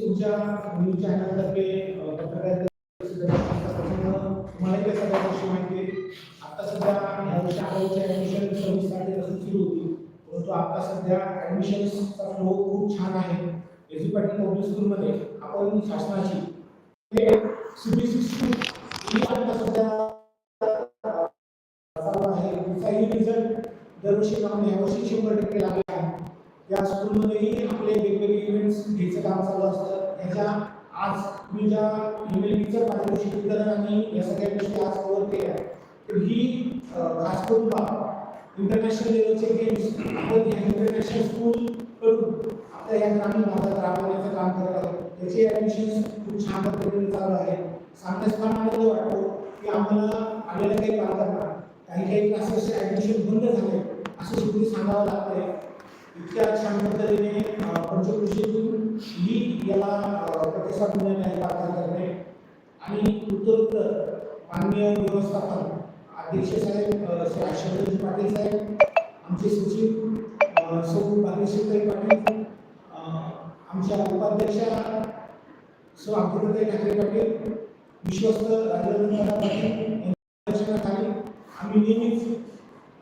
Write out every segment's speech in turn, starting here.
तुमच्या न्यूज चॅनलतर्फे अ, तुम्हाला सगळ्या गोष्टी माहिती आहे. आता सध्या ह्या वर्षी अकरावीच्या ॲडमिशन सव्वीस तारखेपासून सुरू होती. परंतु आता सध्या ॲडमिशन्सचा फ्लो खूप छान आहे. एस बी पाटील पब्लिक स्कूलमध्ये आपण शासनाची. सी बी ही आता सध्या चालू आहे. तिचाही रिझल्ट दरवर्षी प्रमाणे यावर्षी शंभर टक्के लागला. या स्कूलमध्येही आपले वेगवेगळे इव्हेंट्स घ्यायचं काम चालू असतं. ह्याच्या आज मी ज्या ईमेल पाठवू वितरण आणि या सगळ्या गोष्टी आज कव्हर केल्या तर ही खास करून इंटरनॅशनल लेवलचे गेम्स आपण या इंटरनॅशनल स्कूल कडून आपल्या या ग्रामीण भागात राबवण्याचं काम करत आहोत. त्याचे ॲडमिशन खूप छान पद्धतीने चालू आहे सांगण्यास फार आनंद वाटतो की आम्हाला आलेल्या काही पालकांना काही काही क्लासेसचे ॲडमिशन बंद झाले असं सुद्धा सांगावं लागतंय. इतक्या छान पद्धतीने पंचकृषीतून ही याला प्रतिसाद मिळत आहे करणे आणि उत्तरोत्तर माननीय व्यवस्थापन अध्यक्ष साहेब श्री आशुतोष पाटील साहेब आमचे सचिव सौ भाग्यश्रीताई पाटील आमच्या उपाध्यक्षा सौ अंकिताताई ठाकरे पाटील विश्वस्त राजेंद्र पाटील यांच्या आम्ही नेहमीच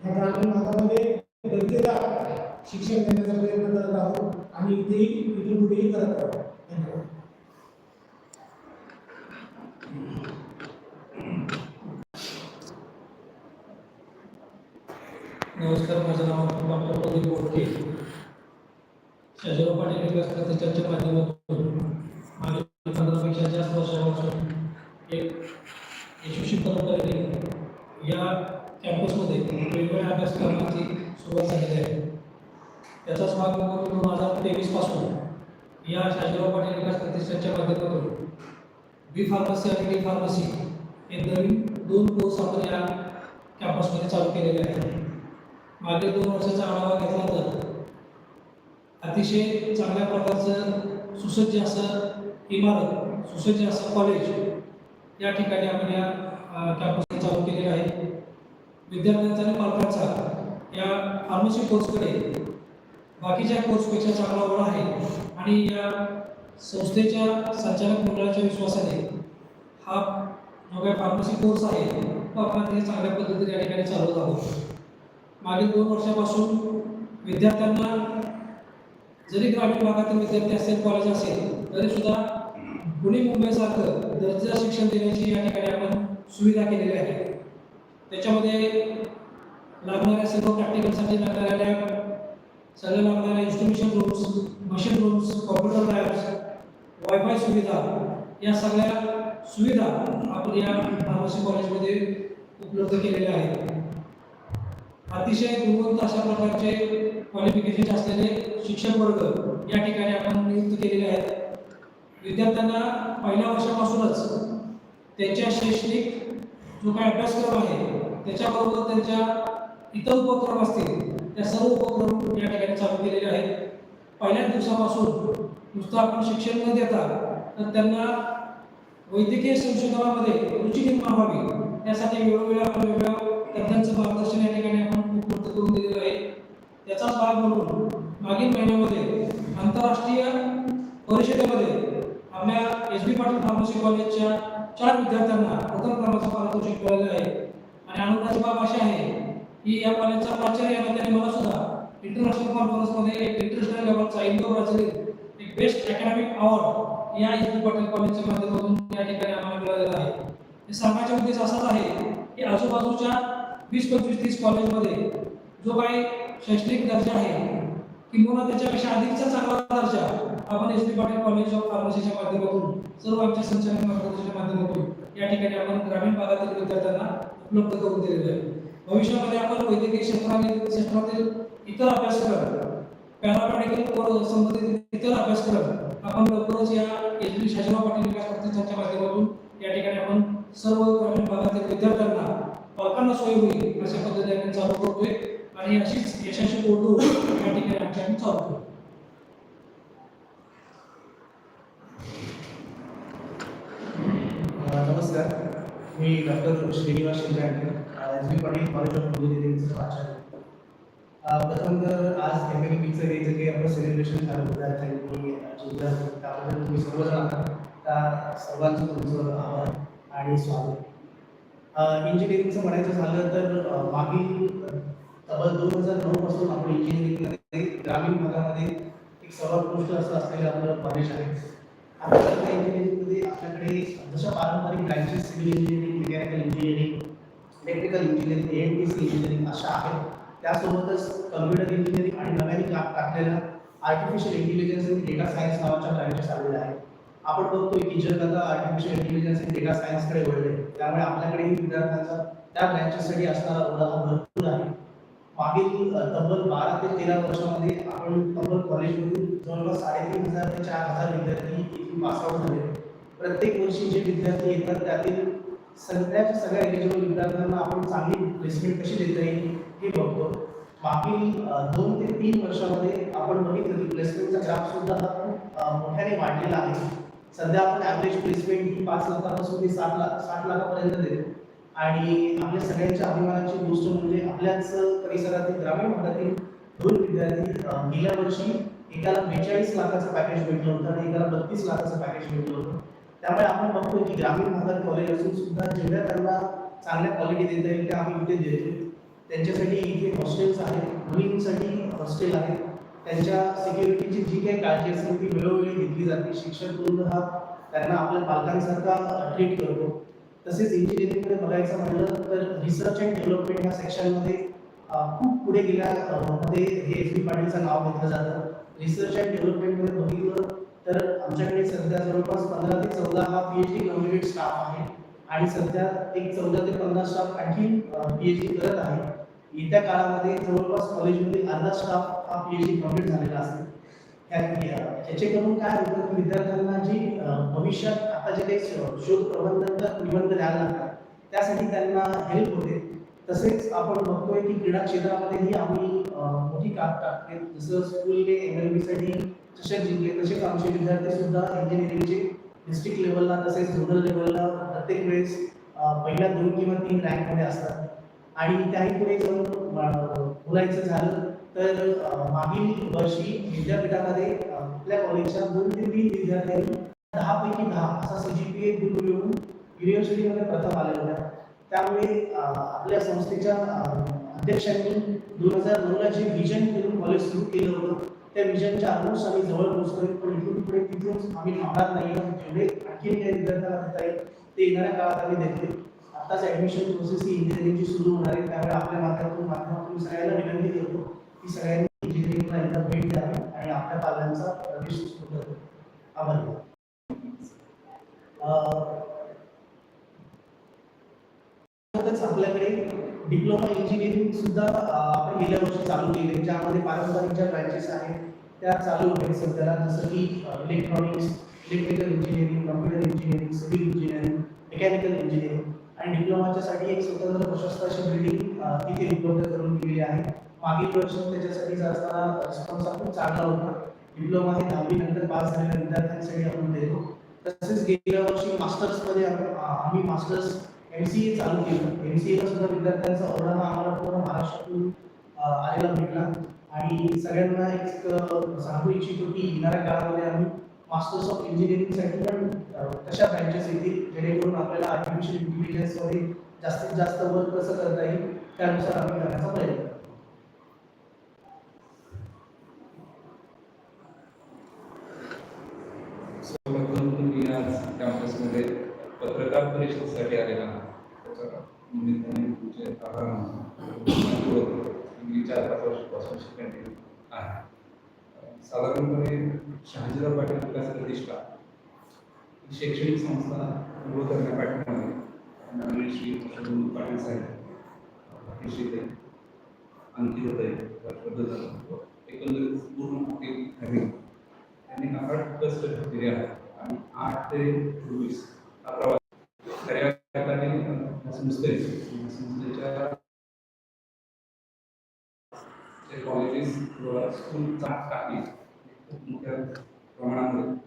या ग्रामीण भागामध्ये दर्जेदार शिक्षण देण्याचा प्रयत्न करत आहोत. आणि इथेही इथून पुढेही करत आहोत. धन्यवाद. नमस्कार माझं नाव डॉक्टर प्रदीप बोडके. शाजीराव पाटील विकास खात्याच्या माध्यमातून मागील पंधरापेक्षा जास्त वर्षापासून एक यशस्वी परंपरेने या कॅम्पसमध्ये वेगवेगळ्या अभ्यासक्रमांची सुरुवात झालेली आहे त्याचाच भाग म्हणून दोन हजार तेवीसपासून या शाजीराव पाटील विकास प्रतिष्ठानच्या माध्यमातून बी फार्मसी आणि डी फार्मसी हे नवीन दोन कोर्स आपण या कॅम्पसमध्ये चालू केलेले आहेत. मागील दोन वर्षाचा आढावा घेतला तर अतिशय चांगल्या प्रकारचं सुसज्ज असं इमारत सुसज्ज असं कॉलेज या ठिकाणी आपण या कॅम्पसने चालू केलेलं आहे. विद्यार्थ्यांचा आणि पालकांचा या फार्मसी कोर्सकडे बाकीच्या कोर्सपेक्षा चांगला ओढा आहे. आणि या संस्थेच्या संचालक मंडळाच्या विश्वासाने हा जो काही फार्मसी कोर्स आहे तो आपण ते चांगल्या पद्धतीने या ठिकाणी चालवत आहोत. मागील दोन वर्षापासून विद्यार्थ्यांना जरी ग्रामीण भागातील विद्यार्थी असेल कॉलेज असेल तरी सुद्धा पुणे मुंबईसारखं दर्जा शिक्षण देण्याची या ठिकाणी आपण सुविधा केलेली आहे. त्याच्यामध्ये लागणाऱ्या सर्व प्रॅक्टिकलसाठी लागणाऱ्या लॅब सगळ्या लागणाऱ्या institution rooms machine rooms computer labs wifi सुविधा या सगळ्या सुविधा आपण या फार्मसी कॉलेजमध्ये उपलब्ध केलेल्या आहेत. अतिशय गुणवंत अशा प्रकारचे क्वालिफिकेशन असलेले शिक्षक वर्ग या ठिकाणी आपण नियुक्त केलेले आहेत. विद्यार्थ्यांना पहिल्या वर्षापासूनच त्यांच्या शैक्षणिक जो काय अभ्यासक्रम आहे त्याच्याबरोबर त्यांच्या इतर उपक्रम असतील त्या सर्व उपक्रम या ठिकाणी चालू केलेले आहेत. पहिल्याच दिवसापासून नुसतं आपण शिक्षण न देता तर त्यांना वैद्यकीय संशोधनामध्ये रुची निर्माण व्हावी. यासाठी वेगवेगळ्या वेगवेगळ्या तज्ञांचं मार्गदर्शन या ठिकाणी आपण उपलब्ध करून दिलेलं आहे. त्याचाच भाग म्हणून मागील महिन्यामध्ये आंतरराष्ट्रीय परिषदेमध्ये आपल्या एस बी पाटील फार्मसी कॉलेजच्या चार विद्यार्थ्यांना प्रथम क्रमांकाचं पारितोषिक मिळालेलं आहे. आणि आनंदाची बाब अशी आहे की या कॉलेजचा प्राचार्य या नात्याने मला सुद्धा इंटरनॅशनल कॉन्फरन्समध्ये इंटरनॅशनल लेवलचा Indo Brazil best academic award या एस बी पाटील कॉलेजच्या माध्यमातून या ठिकाणी आम्हाला मिळालेला आहे. हे सांगण्याचा उद्देश असाच आहे की आजूबाजूच्या वीस पंचवीस तीस कॉलेजमध्ये जो काही शैक्षणिक दर्जा आहे किंवा त्याच्यापेक्षा अधिकचा चांगला दर्जा आपण S P Patil college of फार्मसीच्या माध्यमातून सर्व आमच्या संचालक मार्गदर्शनाच्या माध्यमातून या ठिकाणी आपण ग्रामीण भागातील विद्यार्थ्यांना उपलब्ध करून दिलेले आहे. भविष्यामध्ये आपण वैद्यकीय क्षेत्रातील क्षेत्रातील इतर अभ्यासक्रम पॅरामेडिकल संबंधित इतर अभ्यासक्रम आपण लवकरच या एस बी शाजीराव पाटील विकास प्रतिष्ठानच्या माध्यमातून या ठिकाणी आपण सर्व ग्रामीण भागातील विद्यार्थ्यांना पालकांना सोय होईल अशा पद्धतीने आपण चालू करतोय आणि अशीच यशस्वी कोर्ट या ठिकाणी आमच्या आम्ही चालू करतो नमस्कार. मी doctor Shrinivas Shinde S B Patil college of इंजिनिअरिंगचा प्राचार्य प्रथम तर आज एम एल पीचं हे जे काही आपलं सेलिब्रेशन झालं विद्यार्थ्यांनी त्याबद्दल तुम्ही सर्वजण आहात. त्या सर्वांचं तुमचं आभार आणि स्वागत. इंजिनिअरिंगचं म्हणायचं झालं तर मागील तब्बल दोन हजार नऊ पासून आपण इंजिनिअरिंगमध्ये ग्रामीण भागामध्ये एक सर्वात गोष्ट असं असलेलं आपलं कॉलेज आहे. आपल्याला इंजिनिअरिंगमध्ये आपल्याकडे जशा पारंपरिक branches civil engineering mechanical engineering electrical engineering E N T C engineering अशा आहेत. त्यासोबतच कम्प्युटर इंजिनिअरिंग आणि नव्याने का- टाकलेल्या आर्टिफिशियल इंटेलिजन्स आणि डेटा सायन्स नावाच्या ब्रँचेस आलेल्या आहेत आपण बघतोय की जग आता आर्टिफिशियल इंटेलिजन्स आणि डेटा सायन्सकडे वळले. त्यामुळे आपल्याकडेही विद्यार्थ्यांचा त्या ब्रँचेससाठी असणारा ओढा भरपूर आहे. मागील तब्बल बारा ते तेरा वर्षामध्ये आपण तब्बल कॉलेजमधून जवळपास साडेतीन हजार ते चार हजार विद्यार्थी इथून पासआउट झाले. प्रत्येक वर्षी जे विद्यार्थी येतात त्यातील सगळ्याच्या सगळ्या एलिजिबल विद्यार्थ्यांना आपण चांगली प्लेसमेंट कशी देता येईल? हे बघतो मागील दोन ते तीन वर्षामध्ये आपण बघितलं की प्लेसमेंटचा ग्राफ सुद्धा खूप मोठ्याने वाढलेला आहे. सध्या आपण ॲव्हरेज प्लेसमेंट ही पाच लाखापासून ते सात लाख साठ लाखापर्यंत देतो. आणि आपल्या सगळ्यांच्या अभिमानाची गोष्ट म्हणजे आपल्याच परिसरातील ग्रामीण भागातील दोन विद्यार्थी गेल्या वर्षी एकाला बेचाळीस लाखाचं पॅकेज भेटलं होतं आणि एकाला बत्तीस लाखाचं पॅकेज भेटलं होतं. त्यामुळे आपण बघतो की ग्रामीण भागात कॉलेज असून सुद्धा जेवढ्या त्यांना चांगल्या क्वालिटी देता येईल त्या आम्ही इथे देतो. त्यांच्यासाठी इथे हॉस्टेल्स आहेत मुलींसाठी हॉस्टेल आहेत. त्यांच्या सिक्युरिटीची जी काही काळजी असेल ती वेळोवेळी घेतली जाते. शिक्षक वृंद हा त्यांना आपल्या पालकांसारखा ट्रीट करतो. तसेच इंजिनिअरिंगकडे बघायचं म्हटलं तर रिसर्च अँड डेव्हलपमेंट ह्या सेक्शनमध्ये खूप पुढे गेल्या हे एस बी पाटीलचं नाव घेतलं जातं. रिसर्च अँड डेव्हलपमेंटमध्ये बघितलं तर आमच्याकडे सध्या जवळपास पंधरा ते चौदा हा P H D completed staff आहे. आणि सध्या एक चौदा ते पंधरा स्टाफ आणखी पी एच डी करत आहे येत्या काळामध्ये जवळपास कॉलेजमध्ये अर्धा स्टाफ हा पी एच डी कंप्लीट झालेला असेल त्या- याच्याकडून काय होतं की विद्यार्थ्यांना जी भविष्यात आता जे काही शोध प्रबंध निबंध द्यायला लागतात त्यासाठी त्यांना हेल्प होते. तसेच आपण बघतोय की क्रीडा क्षेत्रामध्येही आम्ही मोठी काप टाकते. जसं स्कूलने एम एलसाठी चषक जिंकले तसेच आमचे विद्यार्थी सुद्धा इंजिनिअरिंगचे डिस्ट्रिक्ट लेवलला तसेच झोनल लेवलला प्रत्येक वेळेस पहिल्या दोन किंवा तीन रँकमध्ये असतात. आणि त्याही पुढे जाऊन बोलायचं झालं तर मागील वर्षी विद्यापीठामध्ये आपल्या कॉलेजच्या दोन ते तीन विद्यार्थ्यांनी दहा पैकी दहा असा सीजीपीए मिळवून युनिव्हर्सिटीमध्ये प्रथम आल्या होत्या. त्यामुळे आपल्या संस्थेच्या अध्यक्षांनी दोन हजार नऊला जे विजन करून कॉलेज सुरू केलं होतं त्या विजनच्या अनुस आम्ही जवळ पोहोचतोय. पण इथून पुढे तिथून आम्ही थांबणार नाही जेवढे आणखी काही विद्यार्थ्यांना देता येईल ते येणाऱ्या काळात आम्ही देतोय. आताच ऍडमिशन प्रोसेस ही इंजिनिअरिंगची सुरू होणार आहे. त्यामुळे आपल्या माध्यमातून माध्यमातून सगळ्यांना विनंती करतो की सगळ्यांनी इंजिनिअरिंगला एकदा भेट द्यावी आणि आपल्या पाल्यांचा प्रवेश करतो आभार आपल्याकडे डिप्लोमा इंजिनिअरिंग सुद्धा आपण गेल्या वर्षी चालू केले ज्यामध्ये पारंपरिक ज्या ब्रँचेस आहेत त्या चालू आहेत सध्याला. जसं की electronics electrical engineering computer engineering civil engineering mechanical engineering आणि डिप्लोमाच्यासाठी एक स्वतंत्र प्रशस्त अशी बिल्डिंग तिथे उपलब्ध करून दिलेली आहे. मागील वर्षी त्याच्यासाठी असणारा रिस्पॉन्स हा खूप चांगला होता. डिप्लोमा हे दहावी नंतर पास झालेल्या विद्यार्थ्यांसाठी आपण देतो. तसेच गेल्या वर्षी मास्टर्समध्ये आम्ही आम्ही मास्टर्स एम सी ए चालू केलं. एम सी एला सुद्धा विद्यार्थ्यांचा ऑर्डर आम्हाला पूर्ण महाराष्ट्रातून आलेला भेटला. आणि सगळ्यांना एक सांगू इच्छितो की येणाऱ्या काळामध्ये आम्ही मास्टर्स ऑफ इंजिनिअरिंगसाठी पण कशा ब्रँचेस येतील जेणेकरून आपल्याला आर्टिफिशियल इंटेलिजन्समध्ये जास्तीत जास्त वर्क कसं करता येईल त्यानुसार आम्ही करण्याचा प्रयत्न करतो मी आज कॅम्पसमध्ये पत्रकार परिषदेसाठी आलेला मी चार पाच वर्षापासून शिकंडी आहे. साधारणपणे शहाजीराव पाटील विकास प्रतिष्ठा शैक्षणिक संस्था उभं करण्या पाठीमागे माननीय श्री शंभू पाटील साहेब अतिशय ते अंकित होते पद्धत एकंदरीत पूर्ण मोठी हॅवी त्यांनी आठ कष्ट घेतलेले आहेत. आणि आठ ते चोवीस हा प्रवास खऱ्या अर्थाने संस्थे संस्थेच्या कॉलेजेस किंवा स्कूल काही खूप मोठ्या प्रमाणामध्ये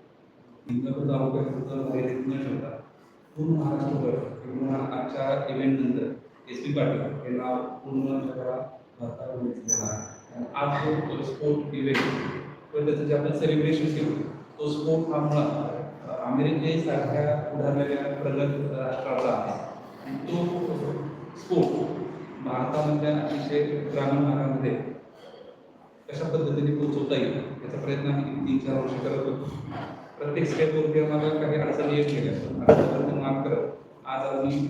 इंदापूर तालुक्यात हे न ठेवता पूर्ण महाराष्ट्रभर किंवा आजच्या इव्हेंट नंतर एस पी पाटील हे नाव पूर्ण जगाला भारताला घेतलेलं आहे. आणि आज जो स्पोर्ट इव्हेंट किंवा त्याचं जे आपण सेलिब्रेशन केलं तो स्पोर्ट हा मुळात अमेरिकेसारख्या उभारलेल्या प्रगत राष्ट्राचा आहे. तो स्पोर्ट भारतामधल्या अतिशय ग्रामीण भागामध्ये कशा पद्धतीने पोहोचवता येईल याचा प्रयत्न आम्ही तीन चार वर्ष करत होतो. प्रत्येक स्टेपवरती आम्हाला काही अडचणी येत गेल्या अडचणीवरती मात करत आज आम्ही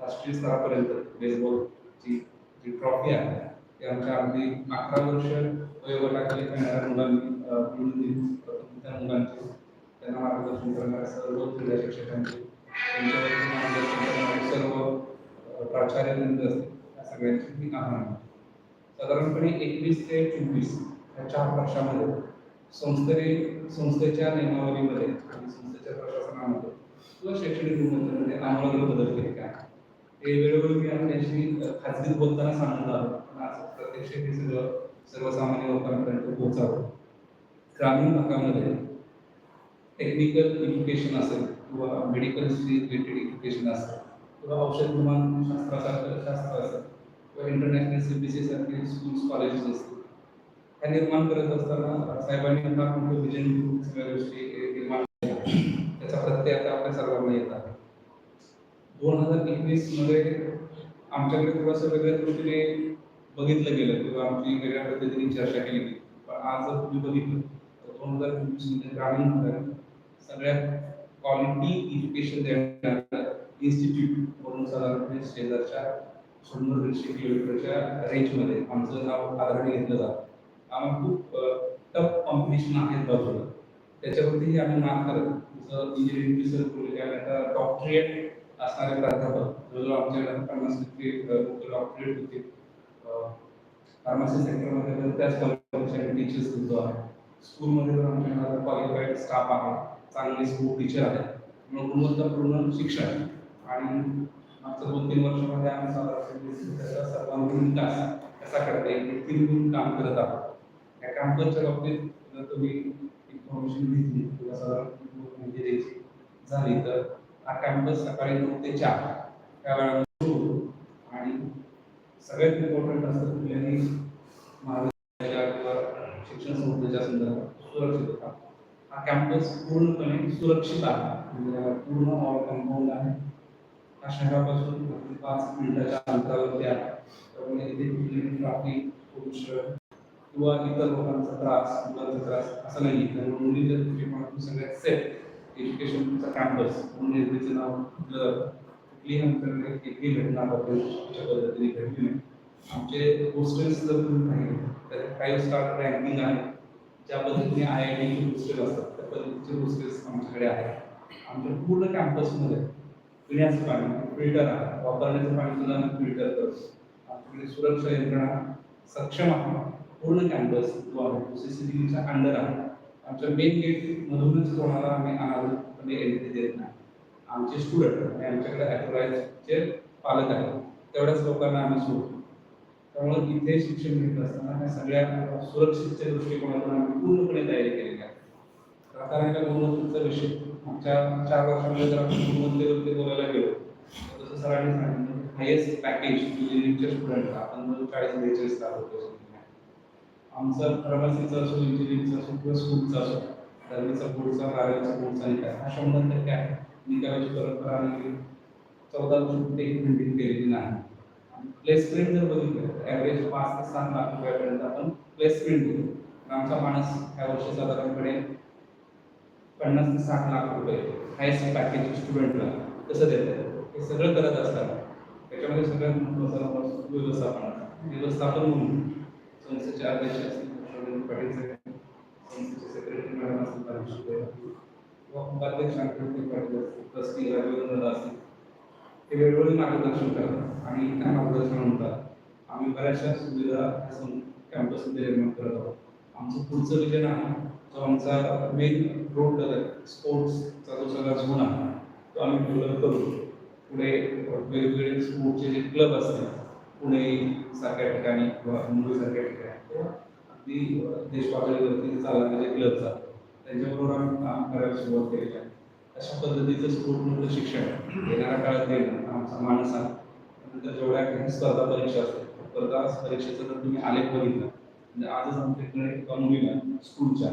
राष्ट्रीय स्तरापर्यंत बेसबॉलची जी ट्रॉफी आहे ती आमच्या अगदी अकरा वर्ष वयोगटाखाली खेळणाऱ्या मुलांनी मिळून दिली. त्या मुलांचे त्यांना मार्गदर्शन करणाऱ्या सर्व क्रीडा शिक्षकांचे त्यांच्यावरती मार्गदर्शन करणारे सर्व अ, प्राचार्यवृंद असतील त्या सगळ्यांची मी आभार साधारणपणे एकवीस ते चोवीस या चार वर्षामध्ये संस्थेने संस्थेच्या नियमावलीमध्ये आणि संस्थेच्या प्रशासनामध्ये किंवा शैक्षणिक गुणवत्तेमध्ये आम्हाला बदल केले काय हे वेळोवेळी मी आपल्याशी खाजगीत बोलताना सांगत आलो. पण आज प्रत्यक्ष हे सगळं सर्वसामान्य लोकांपर्यंत पोहोचावं. ग्रामीण भागामध्ये टेक्निकल एज्युकेशन असेल किंवा मेडिकलशी रिलेटेड एज्युकेशन असेल किंवा औषध निर्माण शास्त्रासारखं शास्त्र असेल किंवा इंटरनॅशनल सी बी सी सारखे स्कूल्स कॉलेजेस असतील त्या निर्माण करत असताना साहेबांनी फार कोणतं विजन सगळ्या गोष्टी निर्माण त्याचा प्रत्यय आता आपल्या सर्वांना येत आहे. दोन हजार एकवीसमध्ये आमच्याकडे थोडंसं वेगळ्या दृष्टीने बघितलं गेलं किंवा आमची वेगळ्या पद्धतीने चर्चा केली गेली. पण आज जर तुम्ही बघितलं तर दोन हजार पंचवीसमध्ये ग्रामीण भागात सगळ्यात क्वालिटी एज्युकेशन देणाऱ्या इन्स्टिट्यूट म्हणून साधारणपणे शेजारच्या शंभर दीडशे किलोमीटरच्या रेंजमध्ये आमचं नाव आधाराने घेतलं जातं. आम्हाला खूप टफ कॉम्पिटिशन आहे बाजूला. त्याच्यावरतीही आम्ही मात करत जसं इंजिनिअरिंग सर बोलले आता डॉक्टरेट असणारे प्राध्यापक जवळजवळ आमच्याकडे पन्नास टक्के डॉक्टरेट होते फार्मसी सेक्टरमध्ये तर त्याच क्वालिफिकेशन टीचर्स सुद्धा आहे स्कूलमध्ये पण आमच्याकडे क्वालिफाईड स्टाफ आहे चांगले स्कूल टीचर आहेत. मग गुणवत्तापूर्ण शिक्षण आणि मागच्या दोन तीन वर्षामध्ये आम्ही साधारण त्याचा सर्वांगीण विकास कसा करता येईल हे तीन गुण काम करत आहोत. कॅम्पसच्या बाबतीत जर तुम्ही इन्फॉर्मेशन घेतली किंवा साधारण माहिती म्हणजे द्यायची झाली तर हा कॅम्पस सकाळी नऊ ते चार त्या वेळामध्ये सुरू होतो. आणि सगळ्यात इम्पॉर्टंट असतं कुठल्याही महाविद्यालयाच्या किंवा शिक्षण संस्थेच्या संदर्भात सुरक्षितता हा कॅम्पस पूर्णपणे सुरक्षित आहे. म्हणजे पूर्ण ऑल कंपाऊंड आहे. हा शहरापासून पाच मिनिटाच्या अंतरावरती आहे. त्यामुळे इथे कुठलीही ट्रॅफिक पोल्युशन किंवा इतर लोकांचा त्रास मुलांचा त्रास असा नाही त्यामुळे मुलीच्या दृष्टिकोनातून सगळ्यात सेफ एज्युकेशनचा कॅम्पस म्हणून निर्मितीचं नाव घेतलं जातं कुठलीही एकही घटना पद्धतीने घडली नाही. आमचे होस्टेल्स जर तुम्ही पाहिले तर फाईव्ह स्टार रँकिंग आहे ज्या पद्धतीने आय आय टीचे होस्टेल असतात त्या पद्धतीचे होस्टेल्स आमच्याकडे आहेत. आमच्या पूर्ण कॅम्पसमध्ये पिण्याचं पाणी फिल्टर आहे. वापरण्याचं पाणी सुद्धा आम्ही फिल्टर करतो. आमच्याकडे सुरक्षा यंत्रणा सक्षम आहे. पूर्ण कॅम्पस जो आहे सी सी टी व्हीच्या अंडर आहे. आमच्या मेन गेट मधूनच कोणाला आम्ही अनावृतपणे एंट्री देत नाही. आमचे स्टुडंट आणि आमच्याकडे ॲथोराईजचे पालक आहेत तेवढ्याच लोकांना आम्ही सोडतो. त्यामुळे इथे शिक्षण घेत असताना ह्या सगळ्या सुरक्षितच्या दृष्टिकोनातून आम्ही पूर्णपणे तयारी केलेली आहे. प्रकारांच्या गुणवत्तेचा विषय. आमच्या चार वर्षामध्ये जर आपण गुणवत्तेवरती बोलायला गेलो. तर जसं सरांनी सांगितलं हायेस्ट पॅकेज इंजिनिअरिंगच्या स्टुडंटला आपण चाळीस बेचाळीस लाख रुपये आमचं फार्मसीचं असो इंजिनिअरिंगचं असो किंवा स्कूलचं असो दहावीचा बोर्डचा बारावीचा बोर्डचा निकाल हा शंभर टक्के आहे. निकालाची परंपरा आणि चौदा वर्ष कुठे एक केलेली नाही. प्लेसमेंट जर बघितलं ॲव्हरेज पाच ते सात लाख रुपयापर्यंत आपण प्लेसमेंट देतो आमचा माणूस ह्या वर्षी साधारणपणे पन्नास ते साठ लाख रुपये हायस्ट पॅकेज स्टुडंटला कसं देतं हे सगळं करत असताना त्याच्यामध्ये सगळ्यात महत्त्वाचा व्यवस्थापन व्यवस्थापन म्हणून. संस्थेचे अध्यक्ष असतील. हर्षवर्धन पाटील साहेब संस्थेचे सेक्रेटरी मॅडम असतील किंवा उपाध्यक्ष पाटील ट्रस्टी असतील. ते वेळोवेळी मार्गदर्शन करतात आणि त्या मार्गदर्शनानुसार आम्ही बऱ्याचशा सुविधा कॅम्पसमध्ये निर्माण करत आहोत. आमचं पुढचं विजन आहे जो आमचा मेन रोड स्पोर्ट्सचा जो सगळा झोन आहे तो आम्ही डेव्हलप करू. पुढे वेगवेगळे स्पोर्टचे जे क्लब असतील पुणे सारख्या ठिकाणी किंवा मुंबई सारख्या ठिकाणी किंवा अगदी देश पातळीवरती चालणारे जे क्लब्स त्यांच्याबरोबर आम्ही काम करायला सुरुवात केलेली आहे. अशा पद्धतीचं स्पोर्टमधलं शिक्षण येणाऱ्या काळात देणं आमचा मानस नंतर जेवढ्या काही स्पर्धा परीक्षा असतात स्पर्धा परीक्षेचं जर तुम्ही आलेख बघितला. म्हणजे आजच आमच्याकडे एका मुलीला स्कूलच्या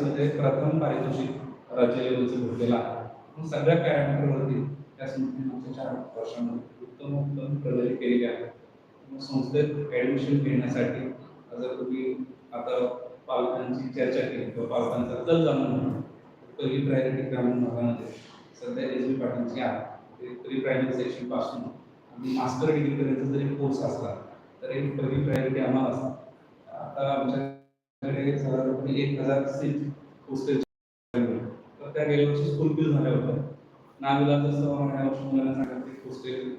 मध्ये प्रथम पारितोषिक राज्य लेवलचं भेटलेलं आहे सगळ्या पॅरामीटरवरती त्या संस्थेने मागच्या चार वर्षांमध्ये उत्तमोत्तम उत्तम प्रगती आहे मग संस्थेत ॲडमिशन घेण्यासाठी जर तुम्ही आता पालकांची चर्चा केली किंवा पालकांचा कल जाणून म्हणून पहिली प्रायोरिटी ग्रामीण भागामध्ये सध्या एस बी पाटीलची आहे ते प्री प्रायमरी सेक्शनपासून आणि मास्टर डिग्रीपर्यंत जरी कोर्स असला तरी पहिली प्रायोरिटी आम्हाला असते. आता आमच्याकडे साधारणपणे एक हजार सीट पोस्टेज तर त्या गेल्या वर्षी फुलफिल झाल्या होत्या. नाविला जसं या वर्षी मुलांना सांगितलं की पोस्टेज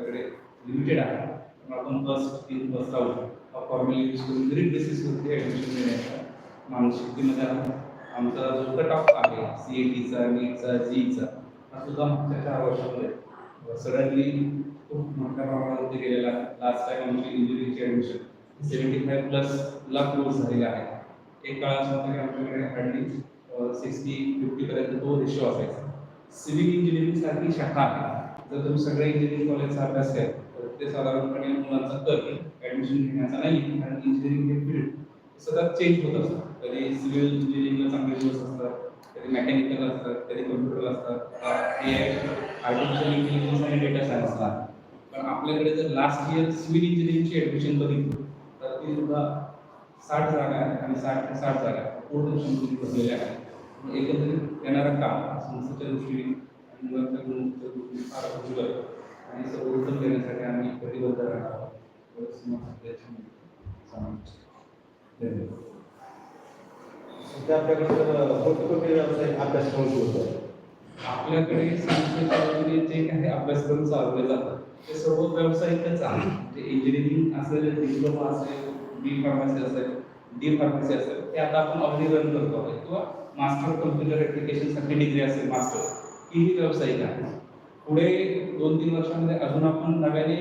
आपल्याकडे लिमिटेड आहे. पण आपण बस तीन आउट हा फॉर्मली यूज करून मेरिट बेसिसवरती ॲडमिशन देण्याचा मानसिकतेमध्ये आमचा जो कट ऑफ आहे सी ए टीचा नीटचा जीचा हा सुद्धा मागच्या चार वर्षामध्ये सडनली खूप मोठ्या प्रमाणावरती गेलेला लास्ट टाइम आमची इंजिनिअरिंगची ॲडमिशन सेवन्टी फाईव्ह प्लस ला क्लोज झालेला आहे. एक काळामध्ये आमच्याकडे हार्डली सिक्स्टी फिफ्टीपर्यंत तो रेशो असायचा. सिव्हिल इंजिनिअरिंग सारखी शाखा आहे. जर तुम्ही सगळ्या इंजिनिअरिंग कॉलेजचा अभ्यास केला तर ते साधारणपणे मुलांचा कल ऍडमिशन घेण्याचा नाही कारण इंजिनिअरिंग हे फील्ड सतत चेंज होत असतात कधी सिव्हिल इंजिनिअरिंगला चांगले दिवस असतात कधी मेकॅनिकल असतात कधी कम्प्युटर असतात. आर्टिफिशियल इंटेलिजन्स आणि डेटा सायन्सला पण आपल्याकडे जर लास्ट इयर सिव्हिल इंजिनिअरिंगची ॲडमिशन बघितली तर ती सुद्धा साठ जागा आहे आणि साठ ते साठ जागा पूर्ण क्षमतेने भरलेल्या आहेत मग एकंदरीत येणारा काम संस्थेच्या दृष्टीने मुलांच्या गुणवत्तेच्या दृष्टीने फार उज्ज्वल आहे. आणि सर्वोत्तम देण्यासाठी आम्ही कटिबद्ध राहणार आहोत सध्या आपल्याकडे तर कोणते व्यवसाय अभ्यासक्रम सुरू होतात आपल्याकडे संस्थेच्या जे काही अभ्यासक्रम चालवले जातात ते सर्व व्यावसायिकच आहे म्हणजे इंजिनिअरिंग असेल डिप्लोमा असेल बी फार्मसी असेल डी फार्मसी असेल ते आता आपण ऑलरेडी रन करतो आहे किंवा मास्टर कम्प्युटर ॲप्लिकेशनसाठी डिग्री असेल मास्टर ही व्यावसायिक आहे पुढे दोन तीन वर्षामध्ये अजून आपण नव्याने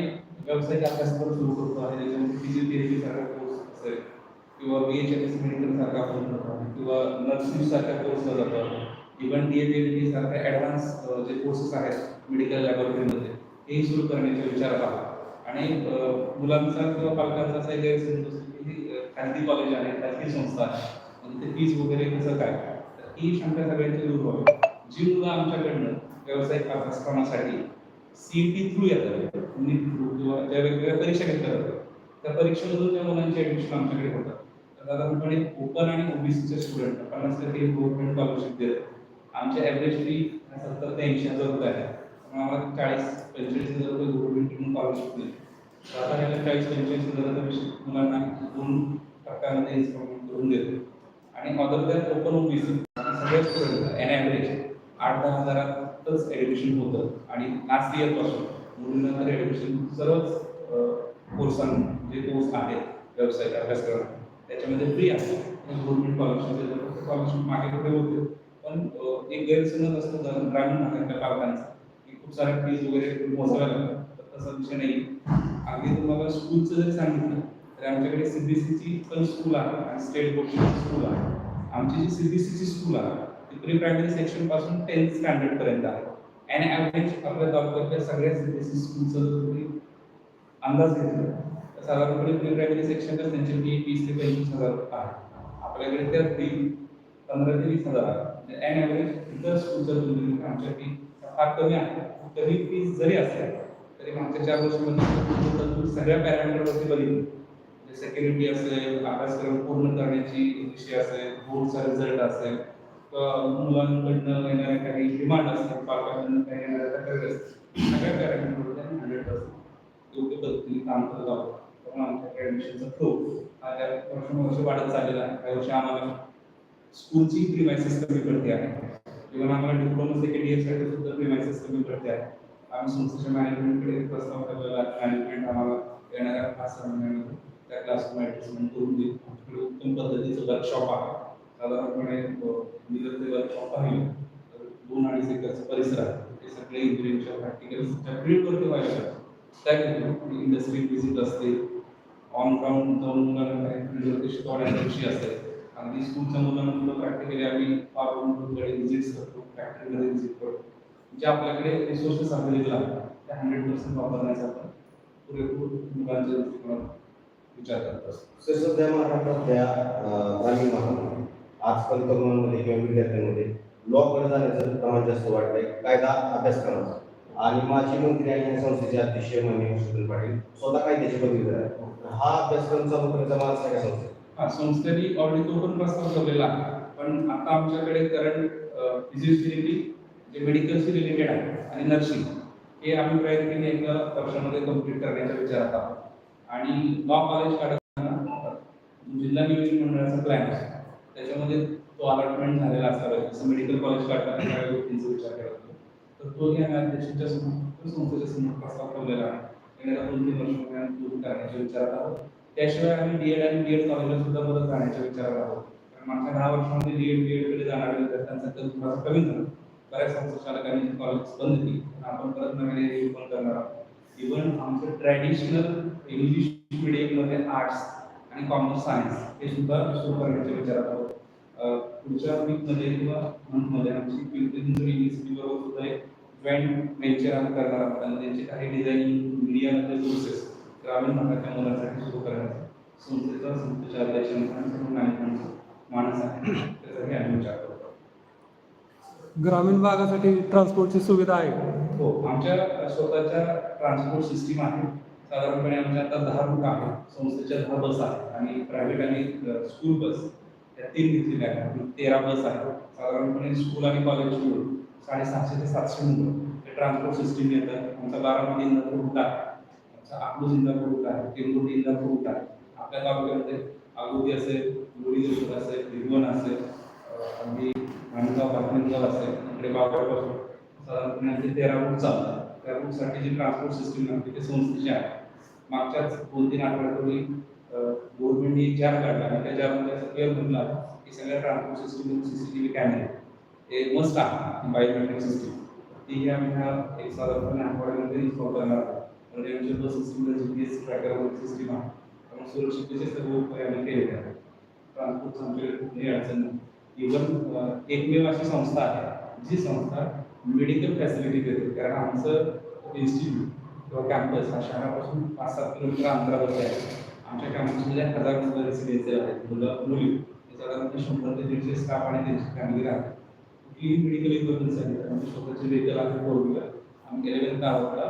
व्यावसायिक अभ्यासक्रम सुरू करतो आहे त्याच्यामध्ये फिजिओथेरपी सारखा कोर्स असेल किंवा B H M S medical सारखा कोर्स किंवा नर्सिंग सारख्या कोर्सला जातो इव्हन डी एच एल सारख्या ॲडव्हान्स जे कोर्सेस आहेत मेडिकल लॅबोरेटरीमध्ये हेही सुरू करण्याचा विचार आहोत. आणि मुलांचा किंवा पालकांचा असा एक गैरसमज असतो की खाजगी कॉलेज आहे खाजगी संस्था आहे. आणि ते फीज वगैरे कसं काय? तर ही शंका सगळ्यांची दूर व्हावी. जी मुलं आमच्याकडनं व्यावसायिक अभ्यासक्रमासाठी सी टी थ्रू येतात. नीट थ्रू किंवा ज्या वेगवेगळ्या परीक्षा घेतल्या जातात. त्या परीक्षेमधून त्या मुलांची ॲडमिशन आमच्याकडे होतात. तर साधारणपणे ओपन आणि ओबीसीचे स्टुडंट पन्नास टक्के गव्हर्नमेंट स्कॉलरशिप देतात आमच्या ॲव्हरेज फी सत्तर ते ऐंशी हजार रुपये आहे. आम्हाला चाळीस पंचेचाळीस हजार रुपये गव्हर्नमेंटकडून स्कॉलरशिप मिळते तर आता चाळीस पंचेचाळीस हजाराचा विषय मुलांना दोन टक्क्यामध्ये इन्स्टॉलमेंट करून देतो. आणि अदर दॅन ओपन ओबीसी सगळ्या स्टुडंट एन ॲव्हरेज आठ दहा हजारातच ॲडमिशन होतं. आणि लास्ट इयरपासून मुलींना तर ॲडमिशन सर्वच कोर्सांना जे कोर्स आहेत व्यावसायिक अभ्यासक्रम त्याच्यामध्ये फ्री आहे गव्हर्नमेंट स्कॉलरशिप स्कॉलरशिप मागे कुठे होते. पण एक गैरसमज असतो ग्रामीण भागातल्या पालकांचा की खूप साऱ्या फीज वगैरे मोजाव्या लागतात. तर तसा विषय नाही. अगदी तुम्हाला स्कूलचं जरी सांगितलं तर आमच्याकडे सीबीएसईची पण स्कूल आहे आणि स्टेट बोर्डची स्कूल आहे. आमची जी सीबीएसईची स्कूल आहे प्री प्रायमरी सेक्शनपासून टेन्थ स्टँडर्ड पर्यंत आहे. आणि ॲव्हरेज आपल्या तालुक्यातल्या सगळ्या सीबीएसई स्कूलचं तुम्ही अंदाज घेतला तर साधारणपणे प्री प्रायमरी सेक्शनच त्यांची फी वीस ते पंचवीस हजार आहे. आपल्याकडे त्या फी पंधरा ते वीस हजार आहे. म्हणजे ॲव्हरेज इतर स्कूलचं तुम्ही आमच्या फी फार कमी आहे. तरी फीस जरी असेल तरी मागच्या चार वर्षामध्ये सगळ्या पॅरामीटरवरती बघितलं. म्हणजे सेक्युरिटी असेल अभ्यासक्रम पूर्ण करण्याची विषय असेल बोर्डचा रिझल्ट असेल मुलांकडनं येणाऱ्या काही डिमांड असतात पालकांकडनं काही येणाऱ्या तक्रारी असतात सगळ्या पॅरामीटरवरती आम्ही हंड्रेड पर्सेंट योग्य पद्धतीने काम करत आहोत. त्यामुळे आमच्याकडे ॲडमिशनचा फ्लो हा त्या वर्षानुवर्ष वाढत चाललेला आहे. काही वर्षी आम्हाला स्कूलची प्रिमायसेस कमी पडते आहे. इव्हन आम्हाला डिप्लोमा सेकंड इयरसाठी सुद्धा प्रिमायसेस कमी पडते आहे. आम्ही संस्थेच्या मॅनेजमेंटकडे प्रस्ताव ठेवलेला मॅनेजमेंट आम्हाला येणाऱ्या पाच सहा महिन्यामध्ये त्या क्लासरूम ॲडजस्टमेंट करून देईल. आमच्याकडे उत्तम पद्धतीचं वर्कशॉप आहे. साधारणपणे निरंतर आहे. तर दोन अडीच एकरचा परिसर आहे. ते सगळे इंजिनिअरिंगच्या प्रॅक्टिकल फील्डवरती व्हायला पाहिजे त्या इंडस्ट्री विजिट असते. ऑन ग्राउंड जाऊन मुलांना काही फील्डवरती शिकवण्याचा विषय असेल अगदी स्कूलच्या मुलांना मुलं प्रॅक्टिकली आम्ही फार्मकडे व्हिजिट्स करतो. फॅक्टरीमध्ये विजिट करतो. जे आपल्याकडे रिसोर्सेस अवेलेबल आहेत त्या हंड्रेड पर्सेंट वापरण्याचा आपण पुरेपूर मुलांच्या दृष्टिकोनात विचार करत असतो. सर सध्या महाराष्ट्रात त्या ग्रामीण भागामध्ये आजकाल तरुणांमध्ये किंवा विद्यार्थ्यांमध्ये लॉकडे जाण्याचं प्रमाण जास्त वाढलंय. कायदा अभ्यासक्रमाचा आणि माजी मंत्री आणि या संस्थेचे अध्यक्ष माननीय हर्षवर्धन पाटील स्वतः कायद्याचे पदवीधर हा अभ्यासक्रम चालू करायचा माणूस आहे संस्थे? संस्थेने ऑलरेडी तो पण प्रस्ताव ठेवलेला आहे. पण आता आमच्याकडे करंट फिजिओथेरपी जे मेडिकलशी रिलेटेड आहे आणि नर्सिंग हे आम्ही प्रयत्न एका वर्षामध्ये कंप्लीट करण्याचा विचार आहोत. आणि लॉ कॉलेज काढताना जिल्हा नियोजन मंडळाचा प्लॅन असतो त्याच्यामध्ये तो अलॉटमेंट झालेला असावा. जसं मेडिकल कॉलेज काढताना काही गोष्टींचा विचार केला जातो. तर तोही आम्ही अध्यक्षांच्या समोर संस्थेच्या समोर प्रस्ताव ठेवलेला आहे? येणाऱ्या दोन तीन आम्ही पूर्ण करण्याच्या विचारात आहोत. त्याशिवाय आम्ही डीएड आणि बीएड कॉलेजला सुद्धा परत जाण्याच्या विचारात आहोत. कारण मागच्या दहा वर्षामध्ये डीएड बीएड कडे जाणाऱ्या विद्यार्थ्यांचा कल थोडासा कमी झाला. बऱ्याच संस्थाचालकांनी कॉलेज बंद केली. पण आपण परत नव्याने ओपन करणार आहोत. इव्हन आमचं ट्रॅडिशनल इंग्लिश मध्ये आर्ट्स आणि कॉमर्स सायन्स हे सुद्धा सुरू करण्याच्या विचारात आहोत. पुढच्या वीकमध्ये किंवा मंथमध्ये आमची पिंपरी युनिव्हर्सिटी बरोबर सुद्धा एक जॉईंट वेंचर आम्ही करणार आहोत. आणि त्यांचे काही डिझायनिंग मीडियामधले कोर्सेस ग्रामीण भागाच्या मुलांसाठी सुरू करण्याचा संस्थेचा संस्थेच्या अध्यक्षांचा आणि सर्व मॅनेजमेंटचा मानस आहे त्यासाठी आम्ही विचार करतो. ग्रामीण भागासाठी ट्रान्सपोर्टची सुविधा आहे. हो आमच्या स्वतःच्या ट्रान्सपोर्ट सिस्टीम आहे. साधारणपणे आमच्या आता दहा रूट आहेत. संस्थेच्या दहा बस आहेत. आणि प्रायव्हेट आणि स्कूल बस या तीन घेतलेल्या आहेत. म्हणजे तेरा बस आहेत. साधारणपणे स्कूल आणि कॉलेज मिळून साडेसहाशे ते सातशे मुलं. हे ट्रान्सपोर्ट सिस्टीम येतात. आमचा बारामती इंदापूर रूट आहे. आमचा अकलूज इंदापूर रूट आहे. टेंभुर्णी इंदापूर रूट आहे. आपल्या तालुक्यामध्ये आगोदी असेल लोणी असेल भिगवण असेल अगदी माणगाव बातमीगाव असेल इकडे बावळपासून साधारणपणे आमचे तेरा रूट चालतात. त्या रूटसाठी जी ट्रान्सपोर्ट सिस्टीम लागते ते संस्थेची आहे. मागच्याच दोन तीन आठवड्यापूर्वी गव्हर्नमेंटने जॅब काढला आणि त्या जॅबमध्ये असं क्लिअर की सगळ्या ट्रान्सपोर्ट सिस्टीम सीसीटीव्ही कॅमेरे हे मस्त आहे बायोमेट्रिक सिस्टीम ती आम्ही ह्या एक साधारणपणे आठवड्यामध्ये इन्स्टॉल करणार आहोत. म्हणजे आमच्या बस सिस्टीमला G P S tracker system आहे. त्यामुळे सुरक्षिततेचे सर्व उपाय आम्ही केलेले आहेत. ट्रान्सपोर्टचं आमच्याकडे कुठलीही अडचण नाही. इव्हन एकमेव अशी संस्था आहे जी संस्था मेडिकल फॅसिलिटी देते. कारण आमचं इन्स्टिट्यूट किंवा कॅम्पस हा शहरापासून पाच सात किलोमीटर अंतरावर आहे. आमच्या कॅम्पसमध्ये हजार मुलं रेसिडेन्सी आहेत मुलं मुली हे साधारणतः शंभर ते दीडशे स्टाफ आणि त्यांची फॅमिली राहते. कुठलीही मेडिकल इमर्जन्सी आहे तर आमचे स्वतःचे व्हेकल आहे फोर व्हीलर आम्ही गेल्यानंतर गावाला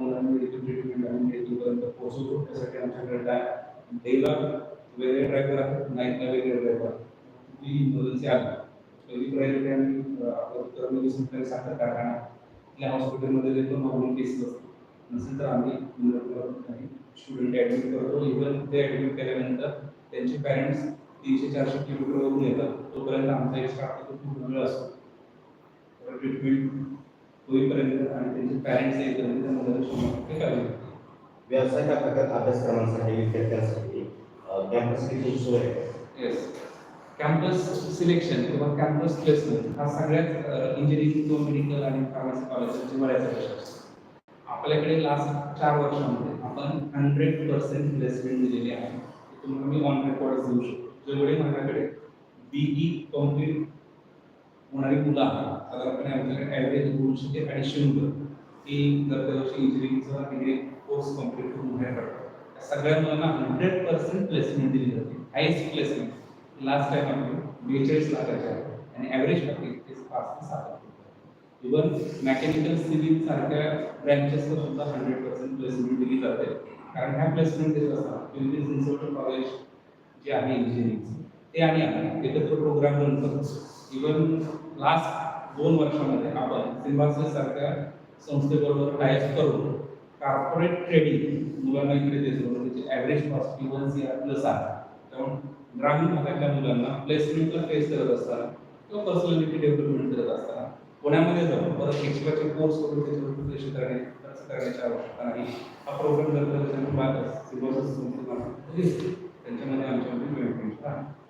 मुलांना मेडिकल ट्रीटमेंट आम्ही मेडिकलपर्यंत पोहोचवतो. त्यासाठी आमच्याकडे डाय डेला वेगळे ड्रायव्हर आहेत नाईटला वेगळे ड्रायव्हर ही इमर्जन्सी आली पहिली प्रायोरिटी आम्ही अं, कर्मचारी सरकारी साखर कारखाना आपल्या हॉस्पिटलमध्ये देतो नॉर्मल केसेस असतो नसेल तर आम्ही स्टुडंट ॲडमिट करतो. इव्हन ते ॲडमिट केल्यानंतर त्यांचे पॅरेंट्स तीनशे चारशे किलोमीटरवरून येतात. तोपर्यंत आमचा एक स्टाफ पूर्ण वेळ असतो ट्रीटमेंट होईपर्यंत आणि त्यांचे पॅरेंट्स येईपर्यंत त्या मुलाला शंभर घेतो. व्यावसायिक अभ्यास अभ्यासक्रमांसाठी विद्यार्थ्यांसाठी. कॅम्पस किती सोय आहे? येस कॅम्पस सिलेक्शन किंवा कॅम्पस प्लेसमेंट हा सगळ्यात इंजिनिअरिंग किंवा मेडिकल आणि फार्मसी कॉलेजचे बऱ्याच असतो आपल्याकडे लास्ट चार वर्षामध्ये आपण हंड्रेड पर्सेंट प्लेसमेंट दिलेली ते तुम्हाला मी ऑन रेकॉर्डच देऊ शकतो जेवढे माझ्याकडे बीई कंप्लीट होणारी मुलं आहेत साधारणपणे आमच्याकडे ॲव्हरेज दोनशे ते अडीचशे मुलं ही दर डिग्री कोर्स कंप्लीट करून बाहेर सगळ्या मुलांना हंड्रेड पर्सेंट प्लेसमेंट दिली जाते हायस्ट प्लेसमेंट लास्ट टाइम आपली बेचाळीस लाखाच्या आणि ॲव्हरेज पॅकेज पाच ते सात इव्हन मेकॅनिकल सिव्हिल सारख्या ब्रँचेसला सुद्धा हंड्रेड पर्सेंट प्लेसमेंट दिली जाते. कारण ह्या प्लेसमेंट देत असतात पिंपरी चिंचवड कॉलेज जे आहे इंजिनिअरिंग ते आणि आम्ही एकत्र प्रोग्राम रन करतो इव्हन लास्ट दोन वर्षामध्ये आपण सिम्बासिस सारख्या संस्थेबरोबर टायअप करून कॉर्पोरेट ट्रेडिंग मुलांना इकडे देतो त्याची average cost even C R plus आहे. त्यामुळे ग्रामीण भागातल्या मुलांना प्लेसमेंटला फेस करत असताना किंवा पर्सनॅलिटी डेव्हलपमेंट करत असताना पुण्यामध्ये जाऊन परत एक्स्ट्राचे कोर्स करून त्याच्यावर पैसे करणे खर्च करण्याची आवश्यकता नाही. हा प्रोग्राम जर त्याच्यामध्ये सिम्बासिस संस्थेला त्यांच्यामध्ये आमच्यामध्ये वेळ आहे